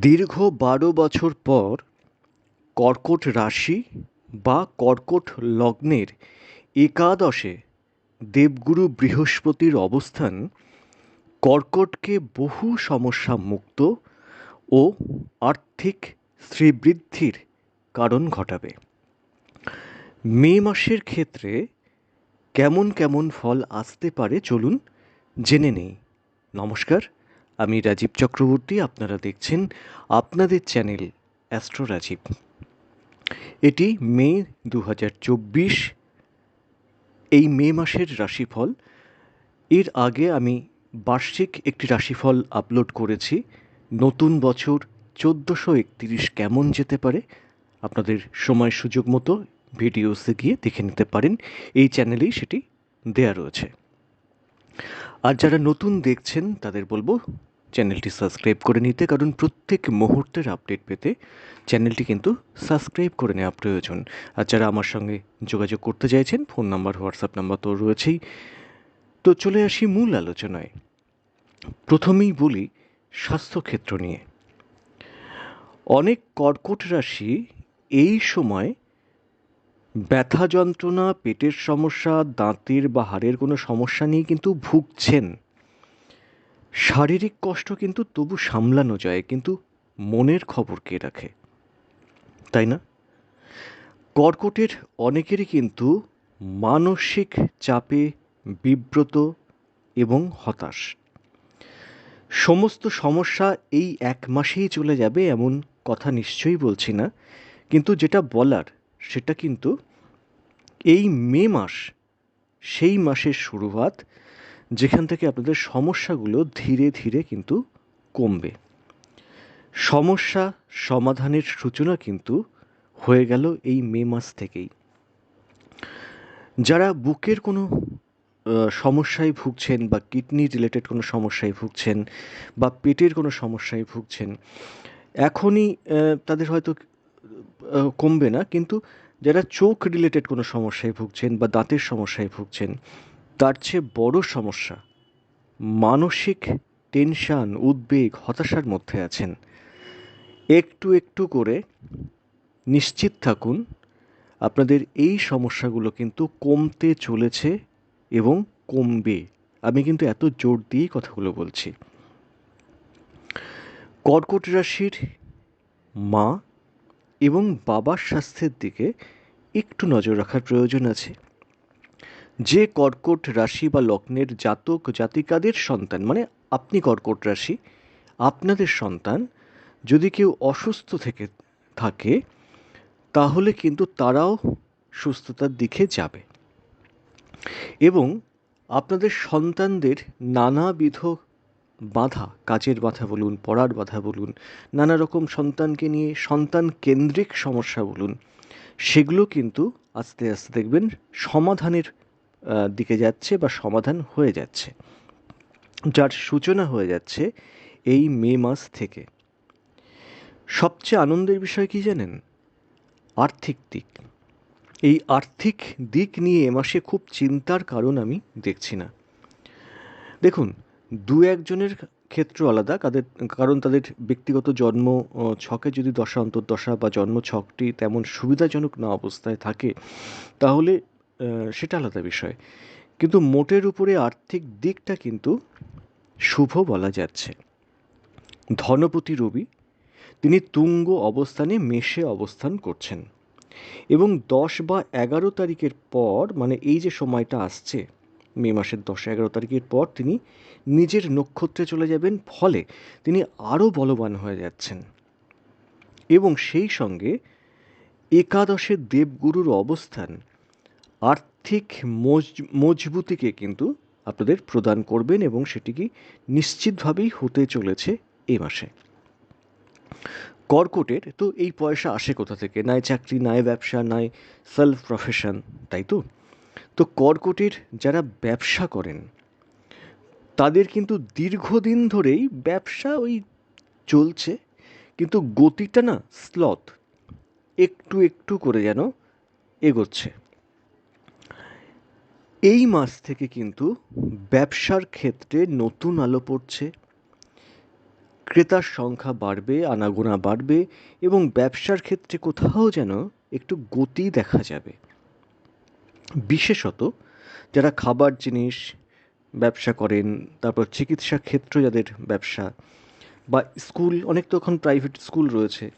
দীর্ঘ বারো বছর পর কর্কট রাশি বা কর্কট লগ্নের একাদশে দেবগুরু বৃহস্পতির অবস্থান কর্কটকে বহু সমস্যা মুক্ত ও আর্থিক শ্রীবৃদ্ধির কারণ ঘটাবে। মে মাসের ক্ষেত্রে কেমন কেমন ফল আসতে পারে চলুন জেনে নেই। নমস্কার আমি রাজীব চক্রবর্তী, আপনারা দেখছেন আপনাদের চ্যানেল অ্যাস্ট্রো রাজীব। এটি মে দু হাজার চব্বিশ, এই মে মাসের রাশিফল। এর আগে আমি বার্ষিক একটি রাশিফল আপলোড করেছি। নতুন বছর চোদ্দোশো একতিরিশ কেমন যেতে পারে, আপনাদের সময় সুযোগ মতো ভিডিওসে গিয়ে দেখে নিতে পারেন। এই চ্যানেলেই সেটি দেয়া রয়েছে। আর যারা নতুন দেখছেন, তাদের বলব চ্যানেলটি সাবস্ক্রাইব করে নিতে, কারণ প্রত্যেক মুহূর্তের আপডেট পেতে চ্যানেলটি কিন্তু সাবস্ক্রাইব করে নেওয়া প্রয়োজন। আর যারা আমার সঙ্গে যোগাযোগ করতে চাইছেন, ফোন নাম্বার, হোয়াটসঅ্যাপ নাম্বার তো রয়েছেই। তো চলে আসি মূল আলোচনায়। প্রথমেই বলি স্বাস্থ্যক্ষেত্র নিয়ে। অনেক কর্কট রাশি এই সময় ব্যথা যন্ত্রণা, পেটের সমস্যা, দাঁতের বা হাড়ের কোনো সমস্যা নিয়ে কিন্তু ভুগছেন। শারীরিক কষ্ট কিন্তু তবু সামলানো যায়, কিন্তু মনের খবর কে রাখে? তাই না? কর্কটের অনেকেরই কিন্তু মানসিক চাপে বিব্রত এবং হতাশ। সমস্ত সমস্যা এই এক মাসেই চলে যাবে এমন কথা নিশ্চয়ই বলছি না, কিন্তু যেটা বলার সেটা কিন্তু এই মে মাস, সেই মাসের শুরুয়াত যেখান থেকে আপনাদের সমস্যাগুলো ধীরে ধীরে কিন্তু কমবে। সমস্যা সমাধানের সূচনা কিন্তু হয়ে গেল এই মে মাস থেকেই। যারা বুকের কোনো সমস্যায় ভুগছেন বা কিডনি রিলেটেড কোনো সমস্যায় ভুগছেন বা পেটের কোনো সমস্যায় ভুগছেন, এখনই তাদের হয়তো কমবে না। কিন্তু যারা চোখ রিলেটেড কোনো সমস্যায় ভুগছেন বা দাঁতের সমস্যায় ভুগছেন তার চেয়ে বড় সমস্যা, মানসিক টেনশান উদ্বেগ, হতাশার মধ্যে আছেন। একটু একটু করে নিশ্চিত থাকুন, আপনাদের এই সমস্যাগুলো কিন্তু কমতে চলেছে এবং কমবে। আমি কিন্তু এত জোর দিয়েই কথাগুলো বলছি। কর্কট রাশির মা এবং বাবার স্বাস্থ্যের দিকে একটু নজর রাখার প্রয়োজন আছে। যে কর্কট রাশি বা লগ্নের জাতক জাতিকাদের সন্তান মানে আপনি কর্কট রাশি, আপনাদের সন্তান যদি কেউ অসুস্থ থেকে থাকে, তাহলে কিন্তু তারাও সুস্থতার দিকে যাবে। এবং আপনাদের সন্তানদের নানাবিধ বাধা, কাজের বাধা বলুন, পড়ার বাধা বলুন, নানা রকম সন্তানকে নিয়ে সন্তান কেন্দ্রিক সমস্যা বলুন, সেগুলো কিন্তু আস্তে আস্তে দেখবেন সমাধানের দিকে যাচ্ছে বা সমাধান হয়ে যাচ্ছে। যার সূচনা হয়ে যাচ্ছে এই মে মাস থেকে। সবচেয়ে আনন্দের বিষয় কি জানেন? আর্থিক দিক। এই আর্থিক দিক নিয়ে এ মাসে খুব চিন্তার কারণ আমি দেখছি না। দেখুন, দু একজনের ক্ষেত্র আলাদা। কাদের, কারণ তাদের ব্যক্তিগত জন্ম ছকে যদি দশা অন্তর্দশা বা জন্ম ছকটি তেমন সুবিধাজনক না অবস্থায় থাকে, তাহলে সেটা আলাদা বিষয়। কিন্তু মোটের উপরে আর্থিক দিকটা কিন্তু শুভ বলা যাচ্ছে। ধনপতি রবি, তিনি তুঙ্গ অবস্থানে মেষে অবস্থান করছেন এবং দশ বা এগারো তারিখের পর মানে এই যে সময়টা আসছে, মে মাসের দশ এগারো তারিখের পর তিনি নিজের নক্ষত্রে চলে যাবেন, ফলে তিনি আরও বলবান হয়ে যাচ্ছেন। এবং সেই সঙ্গে একাদশের দেবগুরুর অবস্থান আর্থিক মজবুতিকে কিন্তু আপনাদের প্রদান করবেন এবং সেটিকে নিশ্চিতভাবেই হতে চলেছে এ মাসে। কর্কটের তো এই পয়সা আসে কোথা থেকে? নাই চাকরি, নাই ব্যবসা, নাই সেলফ প্রফেশন তাই তো? তো কর্কটের যারা ব্যবসা করেন, তাদের কিন্তু দীর্ঘদিন ধরেই ব্যবসা ওই চলছে, কিন্তু গতিটা না স্লথ একটু একটু করে যেন এগোচ্ছে। এই মাস থেকে কিন্তু ব্যবসার ক্ষেত্রে নতুন আলো পড়ছে। ক্রেতার সংখ্যা বাড়বে, আনাগোনা বাড়বে এবং ব্যবসার ক্ষেত্রে কোথাও যেন একটু গতি দেখা যাবে। বিশেষত যারা খাবার জিনিস ব্যবসা করেন, তারপর চিকিৎসা ক্ষেত্র যাদের ব্যবসা বা স্কুল, অনেক তো এখন প্রাইভেট স্কুল রয়েছে।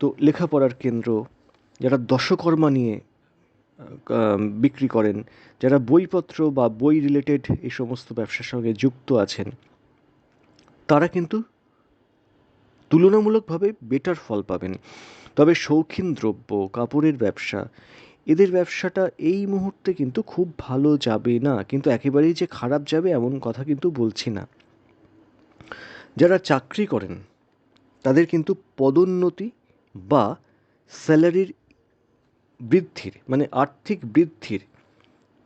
তো লেখাপড়ার কেন্দ্র, যারা দশকর্মা নিয়ে বিক্রি করেন, যারা বইপত্র বা বই রিলেটেড এই সমস্ত ব্যবসার সঙ্গে যুক্ত আছেন, তারা কিন্তু তুলনামূলকভাবে বেটার ফল পাবেন। তবে শৌখিন দ্রব্য, কাপড়ের ব্যবসা, এদের ব্যবসাটা এই মুহূর্তে কিন্তু খুব ভালো যাবে না, কিন্তু একেবারেই যে খারাপ যাবে এমন কথা কিন্তু বলছি না। যারা চাকরি করেন, তাদের কিন্তু পদোন্নতি বা স্যালারির বৃদ্ধির মানে আর্থিক বৃদ্ধির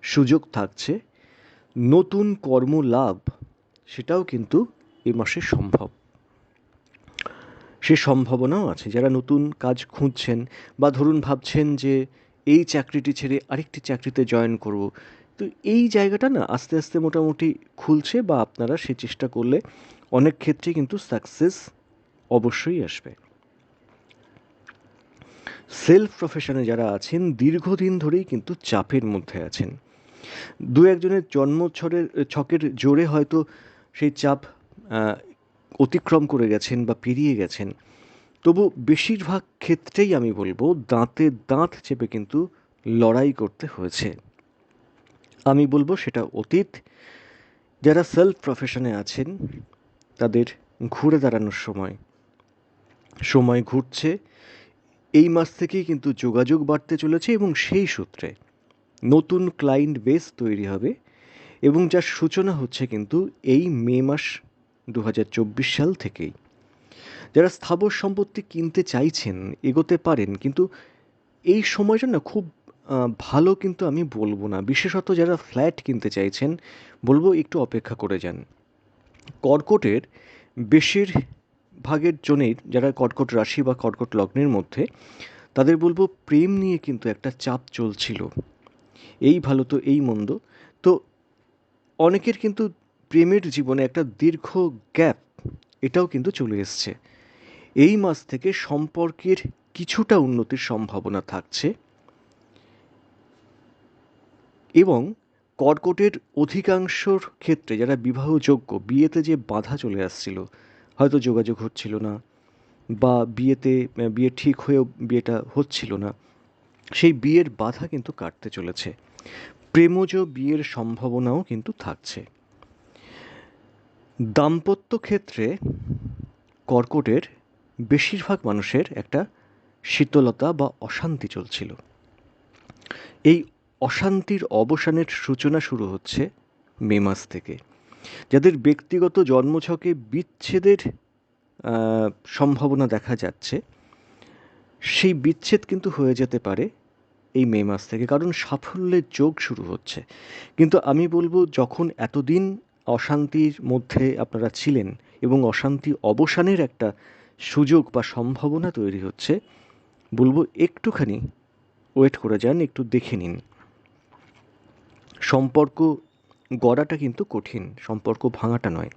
সুযোগ থাকছে। নতুন কর্ম লাভ, সেটাও কিন্তু এ মাসে সম্ভব। সে সম্ভাবনাও আছে। যারা নতুন কাজ খুঁজছেন বা ধরুন ভাবছেন যে এই চাকরিটি ছেড়ে আরেকটি চাকরিতে জয়েন করব, তো এই জায়গাটা না আস্তে আস্তে মোটামুটি খুলছে বা আপনারা সে চেষ্টা করলে অনেক ক্ষেত্রে কিন্তু সাকসেস অবশ্যই আসবে। সেলফ প্রফেশনে যারা আছেন, দীর্ঘদিন ধরেই কিন্তু চাপের মধ্যে আছেন। দু একজনের জন্মছরের ছকের জোরে হয়তো সেই চাপ অতিক্রম করে গেছেন বা পেরিয়ে গেছেন। তবু বেশিরভাগ ক্ষেত্রেই আমি বলব, দাঁতে দাঁত চেপে কিন্তু লড়াই করতে হয়েছে। আমি বলব সেটা অতীত। যারা সেলফ প্রফেশনে আছেন, তাদের ঘুরে দাঁড়ানোর সময়। সময় ঘুরছে এই মাস থেকেই কিন্তু যোগাযোগ বাড়তে চলেছে এবং সেই সূত্রে নতুন ক্লায়েন্ট বেস তৈরি হবে এবং যার সূচনা হচ্ছে কিন্তু এই মে মাস দু হাজার চব্বিশ সাল থেকেই। যারা স্থাবর সম্পত্তি কিনতে চাইছেন, এগোতে পারেন, কিন্তু এই সময়টা না খুব ভালো কিন্তু আমি বলব না। বিশেষত যারা ফ্ল্যাট কিনতে চাইছেন, বলব একটু অপেক্ষা করে যান। কর্কটের বেশির ভাগের জনের যারা কর্কট রাশি বা কর্কট লগ্নের মধ্যে, তাদের বলব প্রেম নিয়ে কিন্তু একটা চাপ চলছিল। এই ভালো তো, এই মন্দ। তো অনেকের কিন্তু প্রেমের জীবনে একটা দীর্ঘ গ্যাপ, এটাও কিন্তু চলে এসছে। এই মাস থেকে সম্পর্কের কিছুটা উন্নতির সম্ভাবনা থাকছে। এবং কর্কটের অধিকাংশর ক্ষেত্রে যারা বিবাহযোগ্য, বিয়েতে যে বাধা চলে আসছিল হয়তো যোগাযোগ হচ্ছিল না বা বিয়েতে, বিয়ে ঠিক হয়েও বিয়েটা হচ্ছিল না। সেই বিয়ের বাধা কিন্তু কাটতে চলেছে। প্রেমজ বিয়ের সম্ভাবনাও কিন্তু থাকছে। দাম্পত্য ক্ষেত্রে কর্কটের বেশিরভাগ মানুষের একটা শীতলতা বা অশান্তি চলছিল। এই অশান্তির অবসানের সূচনা শুরু হচ্ছে মে মাস থেকে। যাদের ব্যক্তিগত জন্মছকে বিচ্ছেদের সম্ভাবনা দেখা যাচ্ছে, সেই বিচ্ছেদ কিন্তু হয়ে যেতে পারে এই মে মাস থেকে, কারণ সাফল্যের যোগ শুরু হচ্ছে। কিন্তু আমি বলব, যখন এতদিন অশান্তির মধ্যে আপনারা ছিলেন এবং অশান্তি অবসানের একটা সুযোগ বা সম্ভাবনা তৈরি হচ্ছে, বলব একটুখানি ওয়েট করে যান, একটু দেখে নিন। সম্পর্ক গড়াটা কিন্তু কঠিন, সম্পর্ক ভাঙাটা নয়।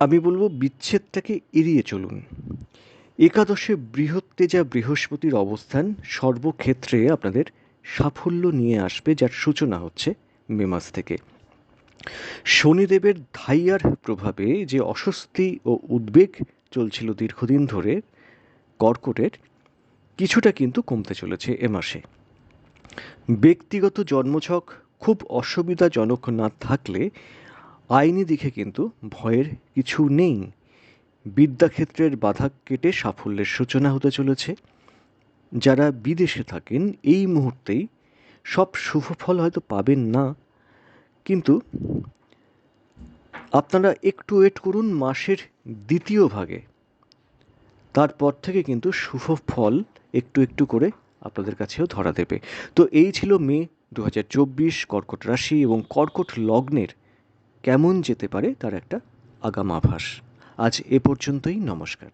আমি বলব বিচ্ছেদটাকে এড়িয়ে চলুন। একাদশে বৃহত্তেজা বৃহস্পতির অবস্থান, সর্বক্ষেত্রে আপনাদের সাফল্য নিয়ে আসবে যার সূচনা হচ্ছে মে মাস থেকে। শনিদেবের ধাইয়ার প্রভাবে যে অস্বস্তি ও উদ্বেগ চলছিল দীর্ঘদিন ধরে, কর্কটের কিছুটা কিন্তু কমতে চলেছে এ মাসে। ব্যক্তিগত জন্মছক খুব অসুবিধাজনক না থাকলে আইনি দিকে কিন্তু ভয়ের কিছু নেই। বিদ্যাক্ষেত্রের বাধা কেটে সাফল্যের সূচনা হতে চলেছে। যারা বিদেশে থাকেন, এই মুহূর্তেই সব শুভ ফল হয়তো পাবেন না। কিন্তু আপনারা একটু ওয়েট করুন মাসের দ্বিতীয় ভাগে। তারপর থেকে কিন্তু শুভ ফল একটু একটু করে আপনাদের কাছেও ধরা দেবে। তো এই ছিল মে দু হাজার চব্বিশ কর্কট রাশি এবং কর্কট লগ্নের কেমন যেতে পারে তার একটা আগাম আভাস আজ এ পর্যন্তই, নমস্কার।